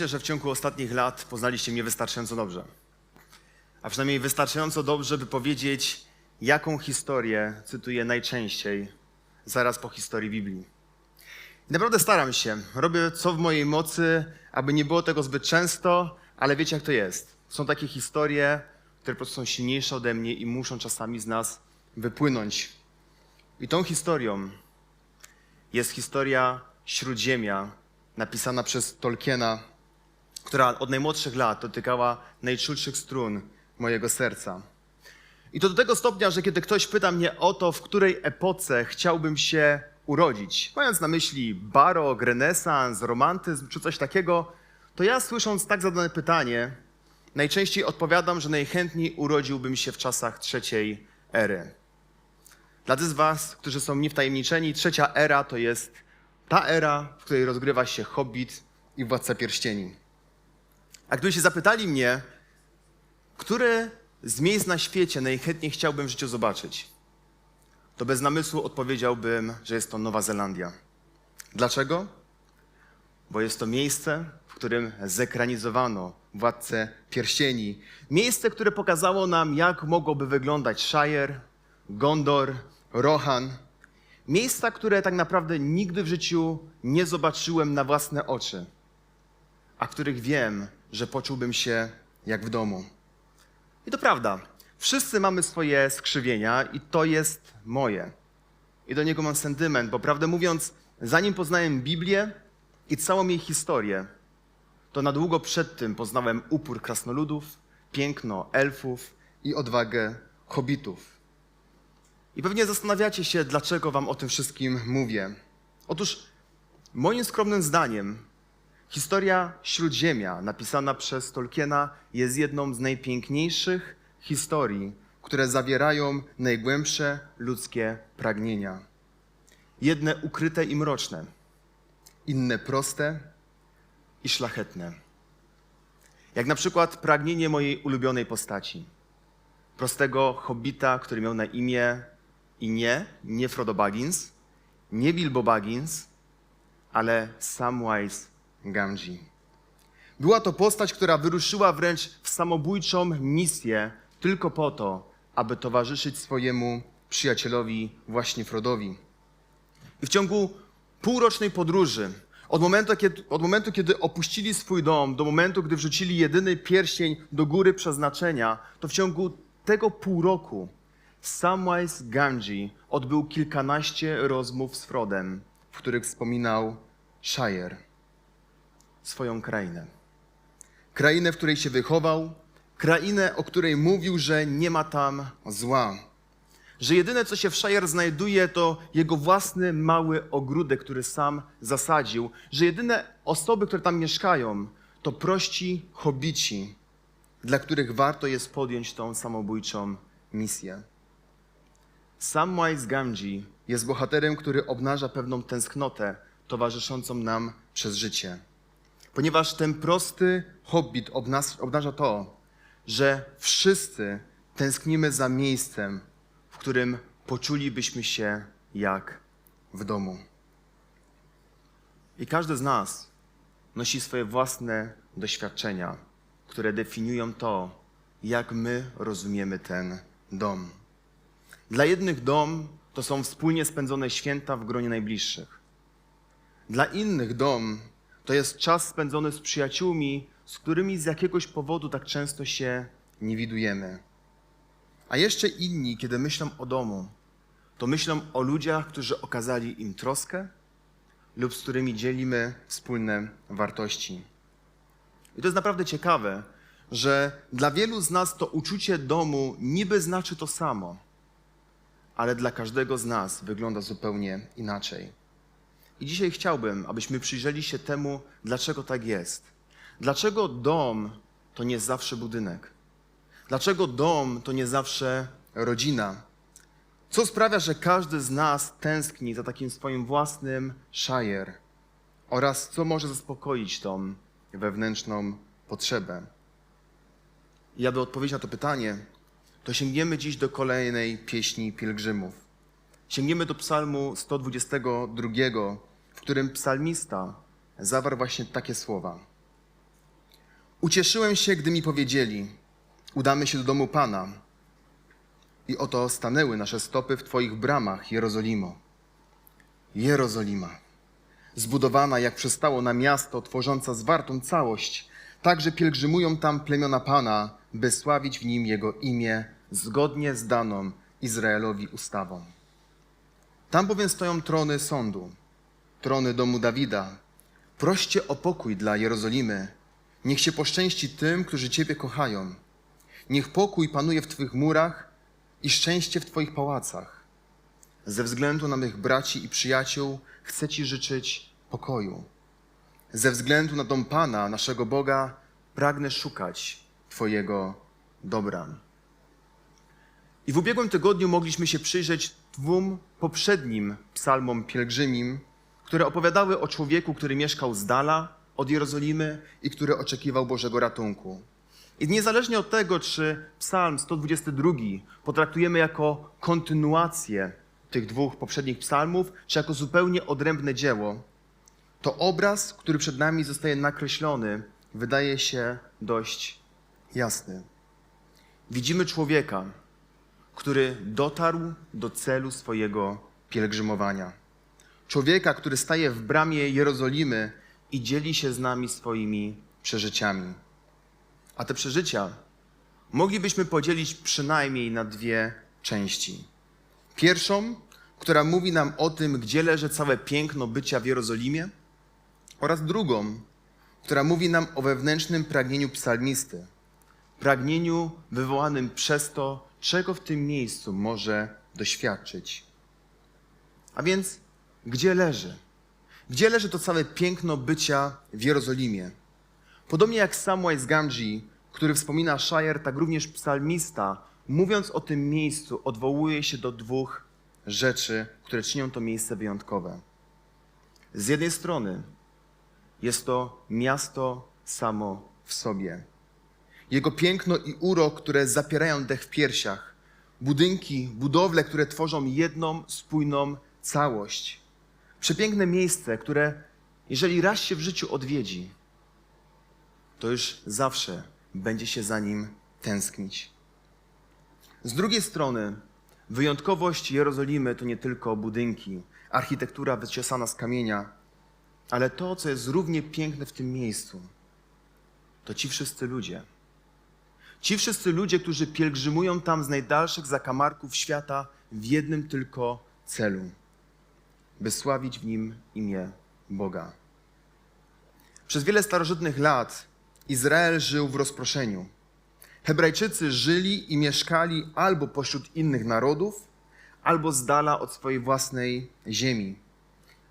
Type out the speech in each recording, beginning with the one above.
Myślę, że w ciągu ostatnich lat poznaliście mnie wystarczająco dobrze. A przynajmniej wystarczająco dobrze, by powiedzieć, jaką historię cytuję najczęściej, zaraz po historii Biblii. I naprawdę staram się, robię co w mojej mocy, aby nie było tego zbyt często, ale wiecie jak to jest. Są takie historie, które po prostu są silniejsze ode mnie i muszą czasami z nas wypłynąć. I tą historią jest historia Śródziemia, napisana przez Tolkiena, która od najmłodszych lat dotykała najczulszych strun mojego serca. I to do tego stopnia, że kiedy ktoś pyta mnie o to, w której epoce chciałbym się urodzić, mając na myśli barok, renesans, romantyzm czy coś takiego, to ja słysząc tak zadane pytanie, najczęściej odpowiadam, że najchętniej urodziłbym się w czasach trzeciej ery. Dla tych z Was, którzy są niewtajemniczeni, trzecia era to jest ta era, w której rozgrywa się Hobbit i Władca Pierścieni. A gdybyście zapytali mnie, które z miejsc na świecie najchętniej chciałbym w życiu zobaczyć, to bez namysłu odpowiedziałbym, że jest to Nowa Zelandia. Dlaczego? Bo jest to miejsce, w którym zekranizowano Władcę Pierścieni. Miejsce, które pokazało nam, jak mogłoby wyglądać Shire, Gondor, Rohan. Miejsca, które tak naprawdę nigdy w życiu nie zobaczyłem na własne oczy, a których wiem, że poczułbym się jak w domu. I to prawda, wszyscy mamy swoje skrzywienia i to jest moje. I do niego mam sentyment, bo prawdę mówiąc, zanim poznałem Biblię i całą jej historię, to na długo przed tym poznałem upór krasnoludów, piękno elfów i odwagę hobbitów. I pewnie zastanawiacie się, dlaczego wam o tym wszystkim mówię. Otóż, moim skromnym zdaniem, historia Śródziemia, napisana przez Tolkiena, jest jedną z najpiękniejszych historii, które zawierają najgłębsze ludzkie pragnienia. Jedne ukryte i mroczne, inne proste i szlachetne. Jak na przykład pragnienie mojej ulubionej postaci prostego hobbita, który miał na imię i nie, nie Frodo Baggins, nie Bilbo Baggins, ale Samwise Gamgee. Była to postać, która wyruszyła wręcz w samobójczą misję tylko po to, aby towarzyszyć swojemu przyjacielowi właśnie Frodowi. I w ciągu półrocznej podróży, od momentu, kiedy, od momentu, kiedy opuścili swój dom, do momentu, gdy wrzucili jedyny pierścień do góry przeznaczenia, to w ciągu tego pół roku Samwise Gamgee odbył kilkanaście rozmów z Frodem, w których wspominał Shire, swoją krainę. Krainę, w której się wychował, krainę, o której mówił, że nie ma tam zła. Że jedyne, co się w Shire znajduje, to jego własny mały ogródek, który sam zasadził. Że jedyne osoby, które tam mieszkają, to prości hobici, dla których warto jest podjąć tą samobójczą misję. Samwise Gamgee jest bohaterem, który obnaża pewną tęsknotę towarzyszącą nam przez życie. Ponieważ ten prosty hobbit obnaż, obnaża to, że wszyscy tęsknimy za miejscem, w którym poczulibyśmy się jak w domu. I każdy z nas nosi swoje własne doświadczenia, które definiują to, jak my rozumiemy ten dom. Dla jednych dom to są wspólnie spędzone święta w gronie najbliższych. Dla innych dom to jest czas spędzony z przyjaciółmi, z którymi z jakiegoś powodu tak często się nie widujemy. A jeszcze inni, kiedy myślą o domu, to myślą o ludziach, którzy okazali im troskę lub z którymi dzielimy wspólne wartości. I to jest naprawdę ciekawe, że dla wielu z nas to uczucie domu niby znaczy to samo, ale dla każdego z nas wygląda zupełnie inaczej. I dzisiaj chciałbym, abyśmy przyjrzeli się temu, dlaczego tak jest. Dlaczego dom to nie zawsze budynek? Dlaczego dom to nie zawsze rodzina? Co sprawia, że każdy z nas tęskni za takim swoim własnym shire? Oraz co może zaspokoić tą wewnętrzną potrzebę? I aby odpowiedzieć na to pytanie, to sięgniemy dziś do kolejnej pieśni pielgrzymów. Sięgniemy do psalmu 122, w którym psalmista zawarł właśnie takie słowa. Ucieszyłem się, gdy mi powiedzieli: Udamy się do domu Pana. I oto stanęły nasze stopy w Twoich bramach, Jerozolimo. Jerozolima, zbudowana jak przystało na miasto, tworząca zwartą całość, tak że pielgrzymują tam plemiona Pana, by sławić w nim Jego imię, zgodnie z daną Izraelowi ustawą. Tam bowiem stoją trony sądu, trony domu Dawida. Proście o pokój dla Jerozolimy. Niech się poszczęści tym, którzy Ciebie kochają. Niech pokój panuje w Twych murach i szczęście w Twoich pałacach. Ze względu na mych braci i przyjaciół chcę Ci życzyć pokoju. Ze względu na dom Pana, naszego Boga, pragnę szukać Twojego dobra. I w ubiegłym tygodniu mogliśmy się przyjrzeć dwóm poprzednim psalmom pielgrzymim, które opowiadały o człowieku, który mieszkał z dala od Jerozolimy i który oczekiwał Bożego ratunku. I niezależnie od tego, czy psalm 122 potraktujemy jako kontynuację tych dwóch poprzednich psalmów, czy jako zupełnie odrębne dzieło, to obraz, który przed nami zostaje nakreślony, wydaje się dość jasny. Widzimy człowieka, który dotarł do celu swojego pielgrzymowania. Człowieka, który staje w bramie Jerozolimy i dzieli się z nami swoimi przeżyciami. A te przeżycia moglibyśmy podzielić przynajmniej na dwie części. Pierwszą, która mówi nam o tym, gdzie leży całe piękno bycia w Jerozolimie, oraz drugą, która mówi nam o wewnętrznym pragnieniu psalmisty, pragnieniu wywołanym przez to, czego w tym miejscu może doświadczyć. A więc, gdzie leży? Gdzie leży to całe piękno bycia w Jerozolimie? Podobnie jak Samwise Gamgee, który wspomina Shire, tak również psalmista, mówiąc o tym miejscu, odwołuje się do dwóch rzeczy, które czynią to miejsce wyjątkowe. Z jednej strony jest to miasto samo w sobie. Jego piękno i urok, które zapierają dech w piersiach, budynki, budowle, które tworzą jedną spójną całość. Przepiękne miejsce, które jeżeli raz się w życiu odwiedzi, to już zawsze będzie się za nim tęsknić. Z drugiej strony, wyjątkowość Jerozolimy to nie tylko budynki, architektura wyciosana z kamienia, ale to, co jest równie piękne w tym miejscu, to ci wszyscy ludzie. Ci wszyscy ludzie, którzy pielgrzymują tam z najdalszych zakamarków świata w jednym tylko celu by sławić w nim imię Boga. Przez wiele starożytnych lat Izrael żył w rozproszeniu. Hebrajczycy żyli i mieszkali albo pośród innych narodów, albo z dala od swojej własnej ziemi.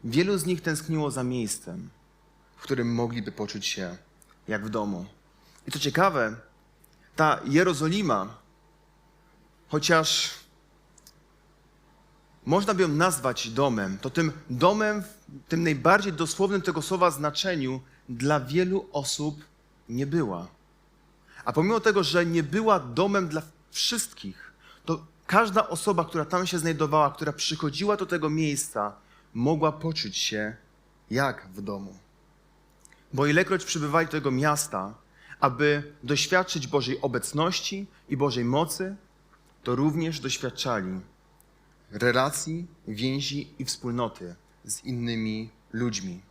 Wielu z nich tęskniło za miejscem, w którym mogliby poczuć się jak w domu. I to ciekawe, ta Jerozolima, chociaż można by ją nazwać domem, to tym domem w tym najbardziej dosłownym tego słowa znaczeniu dla wielu osób nie była. A pomimo tego, że nie była domem dla wszystkich, to każda osoba, która tam się znajdowała, która przychodziła do tego miejsca, mogła poczuć się jak w domu. Bo ilekroć przybywali do tego miasta, aby doświadczyć Bożej obecności i Bożej mocy, to również doświadczali relacji, więzi i wspólnoty z innymi ludźmi.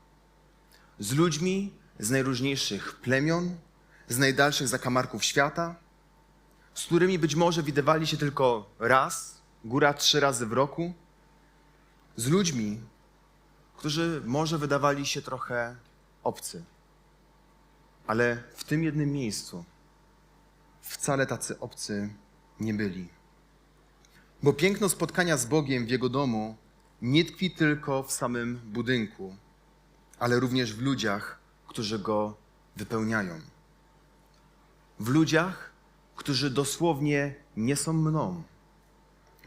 Z ludźmi z najróżniejszych plemion, z najdalszych zakamarków świata, z którymi być może widywali się tylko raz, góra trzy razy w roku, z ludźmi, którzy może wydawali się trochę obcy, ale w tym jednym miejscu wcale tacy obcy nie byli. Bo piękno spotkania z Bogiem w Jego domu nie tkwi tylko w samym budynku, ale również w ludziach, którzy go wypełniają. W ludziach, którzy dosłownie nie są mną.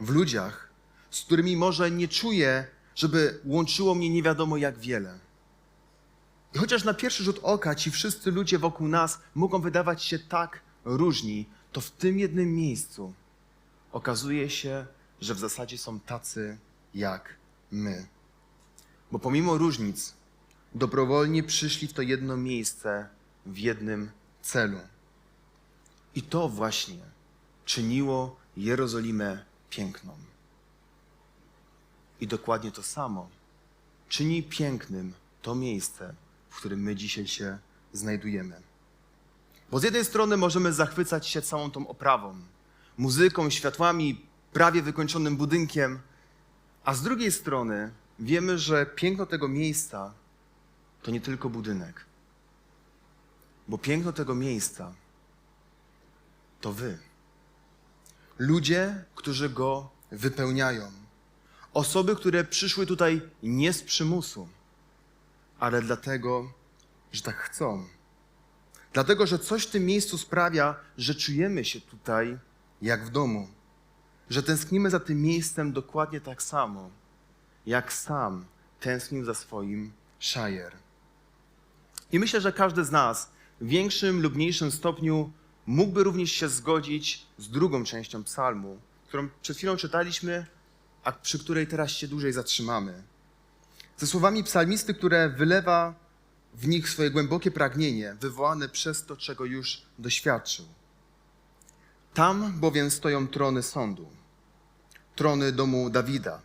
W ludziach, z którymi może nie czuję, żeby łączyło mnie nie wiadomo jak wiele. I chociaż na pierwszy rzut oka ci wszyscy ludzie wokół nas mogą wydawać się tak różni, to w tym jednym miejscu okazuje się, że w zasadzie są tacy jak my. Bo pomimo różnic, dobrowolnie przyszli w to jedno miejsce w jednym celu. I to właśnie czyniło Jerozolimę piękną. I dokładnie to samo czyni pięknym to miejsce, w którym my dzisiaj się znajdujemy. Bo z jednej strony możemy zachwycać się całą tą oprawą, muzyką, światłami, prawie wykończonym budynkiem, a z drugiej strony wiemy, że piękno tego miejsca to nie tylko budynek, bo piękno tego miejsca to wy. Ludzie, którzy go wypełniają. Osoby, które przyszły tutaj nie z przymusu, ale dlatego, że tak chcą. Dlatego, że coś w tym miejscu sprawia, że czujemy się tutaj jak w domu. Że tęsknimy za tym miejscem dokładnie tak samo, jak sam tęsknił za swoim Shire. I myślę, że każdy z nas w większym lub mniejszym stopniu mógłby również się zgodzić z drugą częścią psalmu, którą przed chwilą czytaliśmy, a przy której teraz się dłużej zatrzymamy. Ze słowami psalmisty, które wylewa w nich swoje głębokie pragnienie, wywołane przez to, czego już doświadczył. Tam bowiem stoją trony sądu, trony domu Dawida.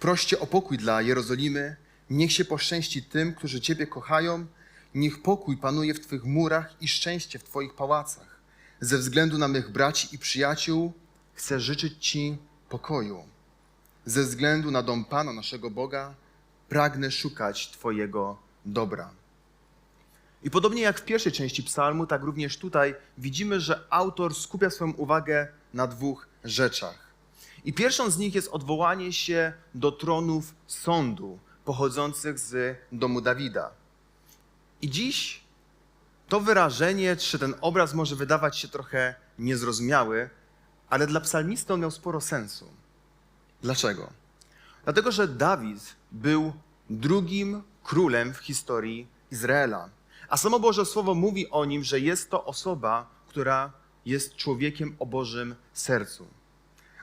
Proście o pokój dla Jerozolimy, niech się poszczęści tym, którzy Ciebie kochają, niech pokój panuje w Twych murach i szczęście w Twoich pałacach. Ze względu na mych braci i przyjaciół chcę życzyć Ci pokoju. Ze względu na dom Pana, naszego Boga, pragnę szukać Twojego dobra. I podobnie jak w pierwszej części psalmu, tak również tutaj widzimy, że autor skupia swoją uwagę na dwóch rzeczach. I pierwszą z nich jest odwołanie się do tronów sądu pochodzących z domu Dawida. I dziś to wyrażenie, czy ten obraz może wydawać się trochę niezrozumiały, ale dla psalmisty on miał sporo sensu. Dlaczego? Dlatego, że Dawid był drugim królem w historii Izraela. A samo Boże Słowo mówi o nim, że jest to osoba, która jest człowiekiem o Bożym sercu.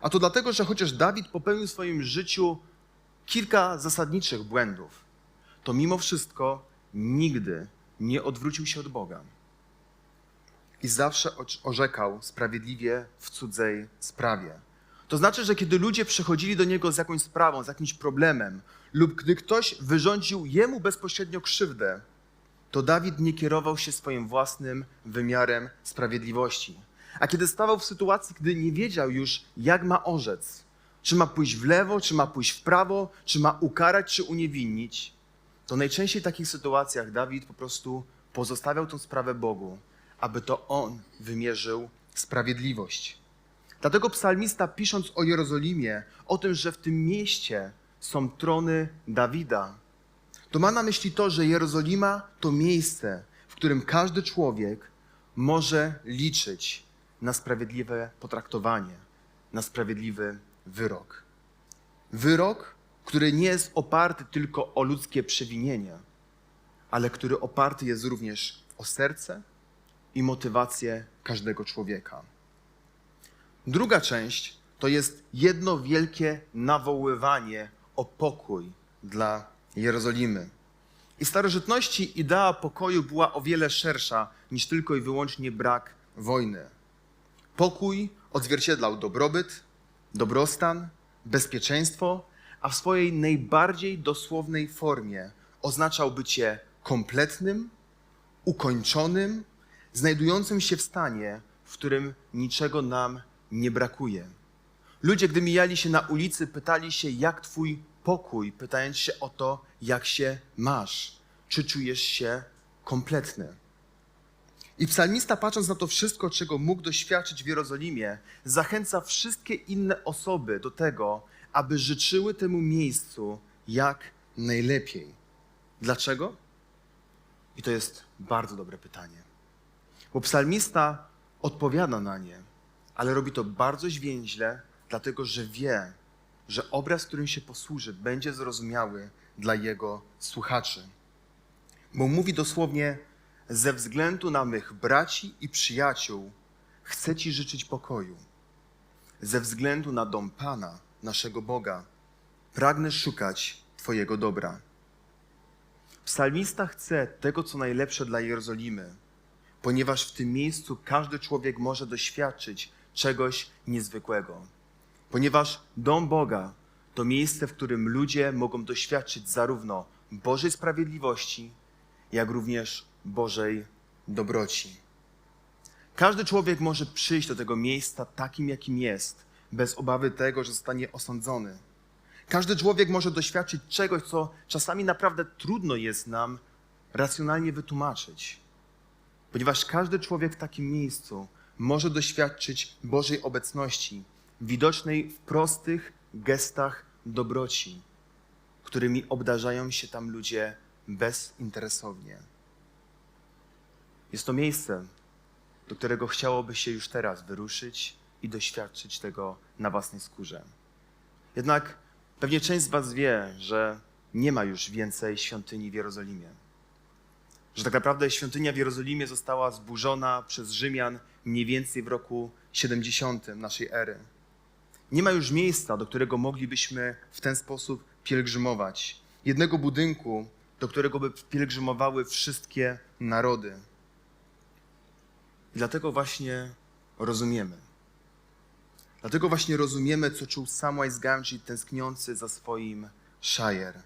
A to dlatego, że chociaż Dawid popełnił w swoim życiu kilka zasadniczych błędów, to mimo wszystko nigdy nie odwrócił się od Boga. I zawsze orzekał sprawiedliwie w cudzej sprawie. To znaczy, że kiedy ludzie przychodzili do niego z jakąś sprawą, z jakimś problemem, lub gdy ktoś wyrządził jemu bezpośrednio krzywdę, to Dawid nie kierował się swoim własnym wymiarem sprawiedliwości. A kiedy stawał w sytuacji, gdy nie wiedział już, jak ma orzec, czy ma pójść w lewo, czy ma pójść w prawo, czy ma ukarać, czy uniewinnić, to najczęściej w takich sytuacjach Dawid po prostu pozostawiał tę sprawę Bogu, aby to On wymierzył sprawiedliwość. Dlatego psalmista, pisząc o Jerozolimie, o tym, że w tym mieście są trony Dawida, to ma na myśli to, że Jerozolima to miejsce, w którym każdy człowiek może liczyć na sprawiedliwe potraktowanie, na sprawiedliwy wyrok. Wyrok, który nie jest oparty tylko o ludzkie przewinienie, ale który oparty jest również o serce i motywację każdego człowieka. Druga część to jest jedno wielkie nawoływanie o pokój dla Jerozolimy. I starożytności idea pokoju była o wiele szersza niż tylko i wyłącznie brak wojny. Pokój odzwierciedlał dobrobyt, dobrostan, bezpieczeństwo, a w swojej najbardziej dosłownej formie oznaczał bycie kompletnym, ukończonym, znajdującym się w stanie, w którym niczego nam nie brakuje. Ludzie, gdy mijali się na ulicy, pytali się, jak twój pokój, pytając się o to, jak się masz, czy czujesz się kompletny. I psalmista, patrząc na to wszystko, czego mógł doświadczyć w Jerozolimie, zachęca wszystkie inne osoby do tego, aby życzyły temu miejscu jak najlepiej. Dlaczego? I to jest bardzo dobre pytanie. Bo psalmista odpowiada na nie, ale robi to bardzo zwięźle, dlatego że wie, że obraz, którym się posłuży, będzie zrozumiały dla jego słuchaczy. Bo mówi dosłownie: Ze względu na mych braci i przyjaciół chcę Ci życzyć pokoju. Ze względu na dom Pana, naszego Boga, pragnę szukać Twojego dobra. Psalmista chce tego, co najlepsze dla Jerozolimy, ponieważ w tym miejscu każdy człowiek może doświadczyć czegoś niezwykłego. Ponieważ dom Boga to miejsce, w którym ludzie mogą doświadczyć zarówno Bożej sprawiedliwości, jak również Bożej dobroci. Każdy człowiek może przyjść do tego miejsca takim, jakim jest, bez obawy tego, że zostanie osądzony. Każdy człowiek może doświadczyć czegoś, co czasami naprawdę trudno jest nam racjonalnie wytłumaczyć. Ponieważ każdy człowiek w takim miejscu może doświadczyć Bożej obecności, widocznej w prostych gestach dobroci, którymi obdarzają się tam ludzie bezinteresownie. Jest to miejsce, do którego chciałoby się już teraz wyruszyć i doświadczyć tego na własnej skórze. Jednak pewnie część z Was wie, że nie ma już więcej świątyni w Jerozolimie. Że tak naprawdę świątynia w Jerozolimie została zburzona przez Rzymian mniej więcej w roku 70 naszej ery. Nie ma już miejsca, do którego moglibyśmy w ten sposób pielgrzymować. Jednego budynku, do którego by pielgrzymowały wszystkie narody. I dlatego właśnie rozumiemy. Dlatego właśnie rozumiemy, co czuł Samwise Gamgee tęskniący za swoim Shire.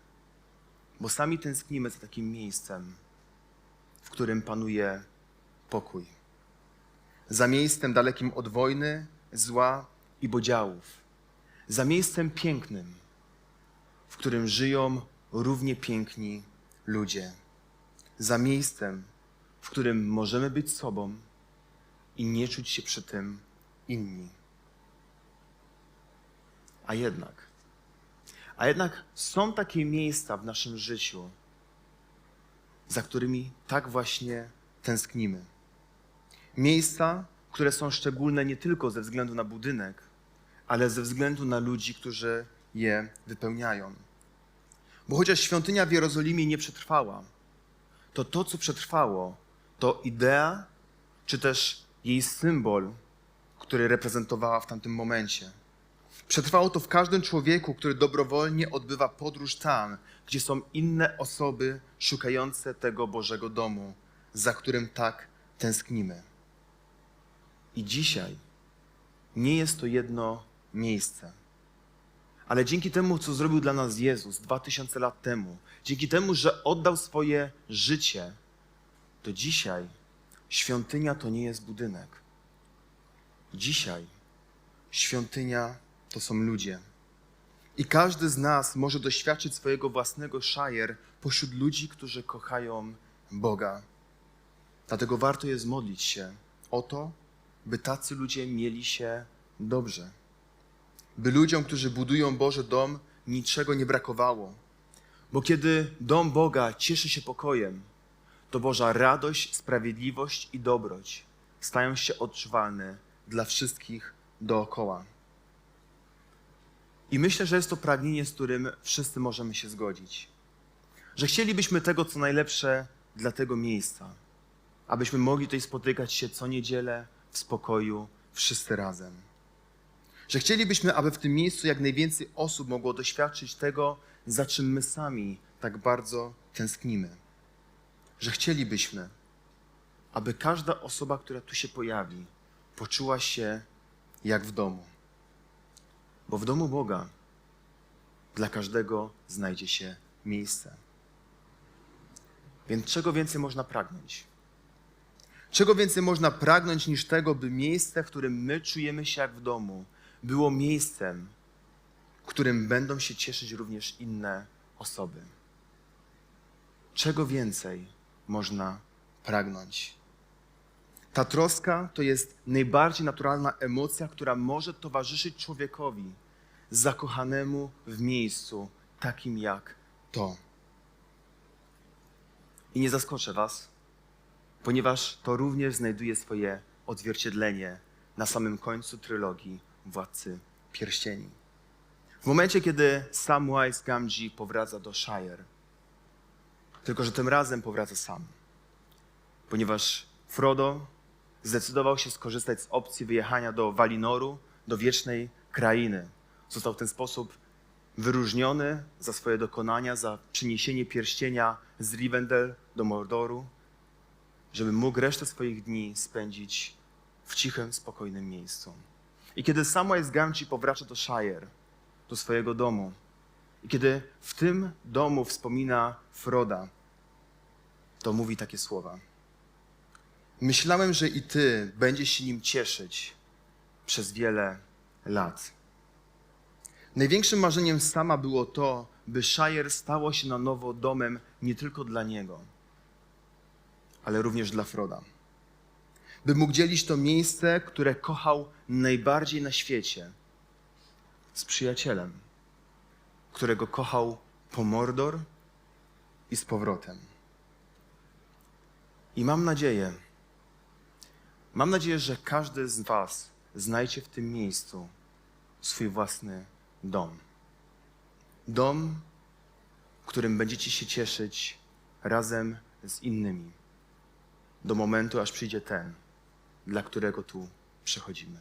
Bo sami tęsknimy za takim miejscem, w którym panuje pokój. Za miejscem dalekim od wojny, zła i podziałów. Za miejscem pięknym, w którym żyją równie piękni ludzie. Za miejscem, w którym możemy być sobą i nie czuć się przy tym inni. A jednak, a jednak są takie miejsca w naszym życiu, za którymi tak właśnie tęsknimy. Miejsca, które są szczególne nie tylko ze względu na budynek, ale ze względu na ludzi, którzy je wypełniają. Bo chociaż świątynia w Jerozolimie nie przetrwała, to to, co przetrwało, to idea, czy też jej symbol, który reprezentowała w tamtym momencie. Przetrwało to w każdym człowieku, który dobrowolnie odbywa podróż tam, gdzie są inne osoby szukające tego Bożego domu, za którym tak tęsknimy. I dzisiaj nie jest to jedno miejsce. Ale dzięki temu, co zrobił dla nas Jezus dwa tysiące lat temu, dzięki temu, że oddał swoje życie, to dzisiaj świątynia to nie jest budynek. Dzisiaj świątynia to są ludzie. I każdy z nas może doświadczyć swojego własnego szajer pośród ludzi, którzy kochają Boga. Dlatego warto jest modlić się o to, by tacy ludzie mieli się dobrze. By ludziom, którzy budują Boży dom, niczego nie brakowało. Bo kiedy dom Boga cieszy się pokojem, to Boża radość, sprawiedliwość i dobroć stają się odczuwalne dla wszystkich dookoła. I myślę, że jest to pragnienie, z którym wszyscy możemy się zgodzić. Że chcielibyśmy tego, co najlepsze dla tego miejsca, abyśmy mogli tutaj spotykać się co niedzielę w spokoju, wszyscy razem. Że chcielibyśmy, aby w tym miejscu jak najwięcej osób mogło doświadczyć tego, za czym my sami tak bardzo tęsknimy. Że chcielibyśmy, aby każda osoba, która tu się pojawi, poczuła się jak w domu. Bo w domu Boga dla każdego znajdzie się miejsce. Więc czego więcej można pragnąć? Czego więcej można pragnąć niż tego, by miejsce, w którym my czujemy się jak w domu, było miejscem, którym będą się cieszyć również inne osoby? Czego więcej można pragnąć? Ta troska to jest najbardziej naturalna emocja, która może towarzyszyć człowiekowi zakochanemu w miejscu takim jak to. I nie zaskoczę Was, ponieważ to również znajduje swoje odzwierciedlenie na samym końcu trylogii Władcy Pierścieni. W momencie, kiedy Samwise Gamgee powraca do Shire, tylko że tym razem powraca sam, ponieważ Frodo zdecydował się skorzystać z opcji wyjechania do Walinoru, do wiecznej krainy. Został w ten sposób wyróżniony za swoje dokonania, za przyniesienie pierścienia z Rivendell do Mordoru, żeby mógł resztę swoich dni spędzić w cichym, spokojnym miejscu. I kiedy Samwise Gamgee powraca do Shire, do swojego domu, i kiedy w tym domu wspomina Froda, to mówi takie słowa. Myślałem, że i ty będziesz się nim cieszyć przez wiele lat. Największym marzeniem Sama było to, by Shire stało się na nowo domem nie tylko dla niego, ale również dla Froda. By mógł dzielić to miejsce, które kochał najbardziej na świecie, z przyjacielem, którego kochał po Mordor i z powrotem. I mam nadzieję, mam nadzieję, że każdy z Was znajdzie w tym miejscu swój własny dom. Dom, którym będziecie się cieszyć razem z innymi. Do momentu, aż przyjdzie ten, dla którego tu przychodzimy.